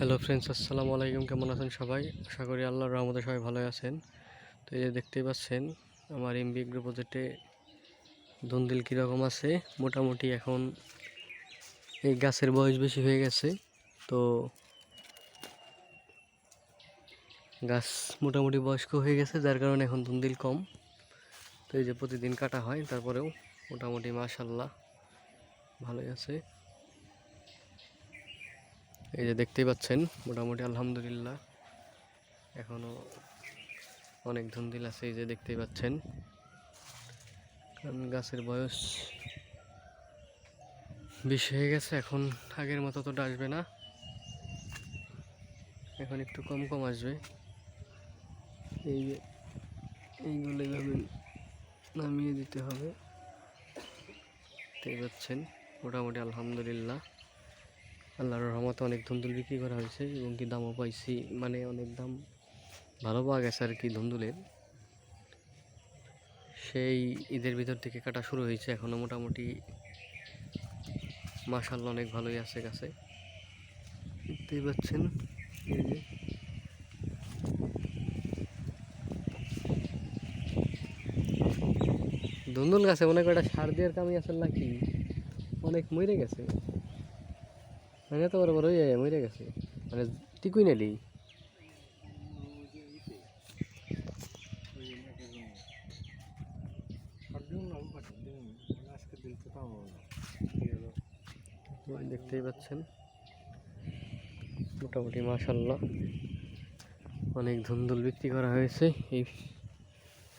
Hello friends আসসালামু আলাইকুম। কেমন আছেন সবাই? আশা করি আল্লাহর রহমতে সবাই ভালো আছেন। তো এই যে দেখতেই পাচ্ছেন, আমার এমবি এগ্রো প্রজেক্টে দন্দিল কীরকম আছে? মোটামুটি এখন এই গাছের বয়স বেশি হয়ে গেছে, তো গাছ মোটামুটি বয়স্ক হয়ে গেছে, যার কারণে এখন দন্দিল কম। তো এই যে প্রতিদিন কাটা হয়, তারপরেও মোটামুটি মাশাল্লাহ ভালোই আছে। এই যে দেখতেই পাচ্ছেন, মোটামুটি আলহামদুলিল্লাহ। এখনও অনেক ধুন্দিল আছে, এই যে দেখতেই পাচ্ছেন। কারণ গাছের বয়স বেশি হয়ে গেছে, এখন আগের মতো তো আসবে না। এখন একটু কম কম আসবে। এই যে এইগুলো এইভাবে নামিয়ে দিতে হবে। দেখতেই পাচ্ছেন, মোটামুটি আলহামদুলিল্লাহ। আল্লাহর রহমতে অনেক ধুন্দুল বিক্রি করা হয়েছে এবং কি দামও পাইছি মানে অনেক দাম ভালো পাওয়া গেছে আর কি ধুন্দুলের। সেই ঈদের ভিতর থেকে কাটা শুরু হয়েছে এখনও মোটামুটি মাসাল্লাহ অনেক ভালোই আছে গাছে। দেখতেই পাচ্ছেন, এই যে। ধুন্দুল গাছে অনেক কয়টা সার দেওয়ার কামি আছে নাকি? অনেক মরে গেছে। মানে এত বড় বড় হয়ে মরে গেছে। মানে টিকুই নেলি দেখতেই পাচ্ছেন, মোটামুটি মাশাল্লাহ। অনেক ধুন্দুল বিক্রি করা হয়েছে এই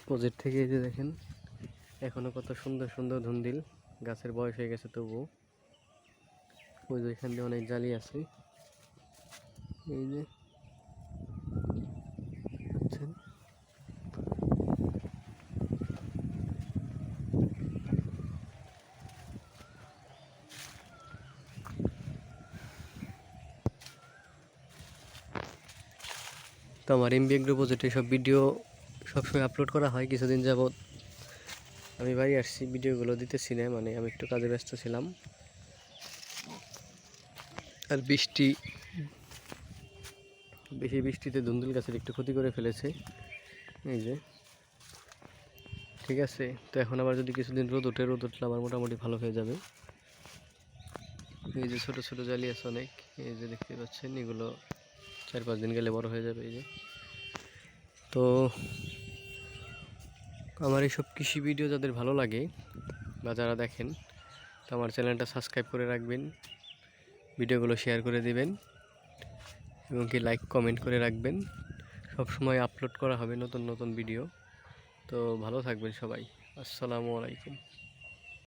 প্রজেক্ট থেকে যে দেখেন। এখনও কত সুন্দর সুন্দর ধুন্দিল, গাছের বয়স হয়ে গেছে তবুও। ওই যে এখান দিয়ে অনেক জালি আছে। এই যে। দেখছেন তো আমার এমবি এগ্রো প্রজেক্টে সব ভিডিও সবসময় আপলোড করা হয়, কিছুদিন যাবৎ। আমি বাড়ি আসছি ভিডিওগুলো দিতেছি না মানে আমি একটু কাজে ব্যস্ত ছিলাম। আর বৃষ্টি। বেশি বৃষ্টিতে ধুন্দুল গাছের একটু ক্ষতি করে ফেলেছে। এই যে। ঠিক আছে, তো এখন আবার যদি কিছুদিন রোদ ওঠে, রোদ উঠলে আমার মোটামুটি ভালো হয়ে যাবে। এই যে ছোটো ছোটো জালি আছে অনেক। এই যে দেখতে পাচ্ছেন, এগুলো চার, পাঁচ দিন গেলে বড় হয়ে যাবে, এই যে। তো আমার এইসব কৃষি ভিডিও যাদের ভালো লাগে বা যারা দেখেন, তো আমার চ্যানেলটা সাবস্ক্রাইব করে রাখবেন। ভিডিওগুলো শেয়ার করে দিবেন এবং কি লাইক কমেন্ট করে রাখবেন। সব সময় আপলোড করা হবে নতুন নতুন ভিডিও তো ভালো থাকবেন সবাই। আসসালামু আলাইকুম।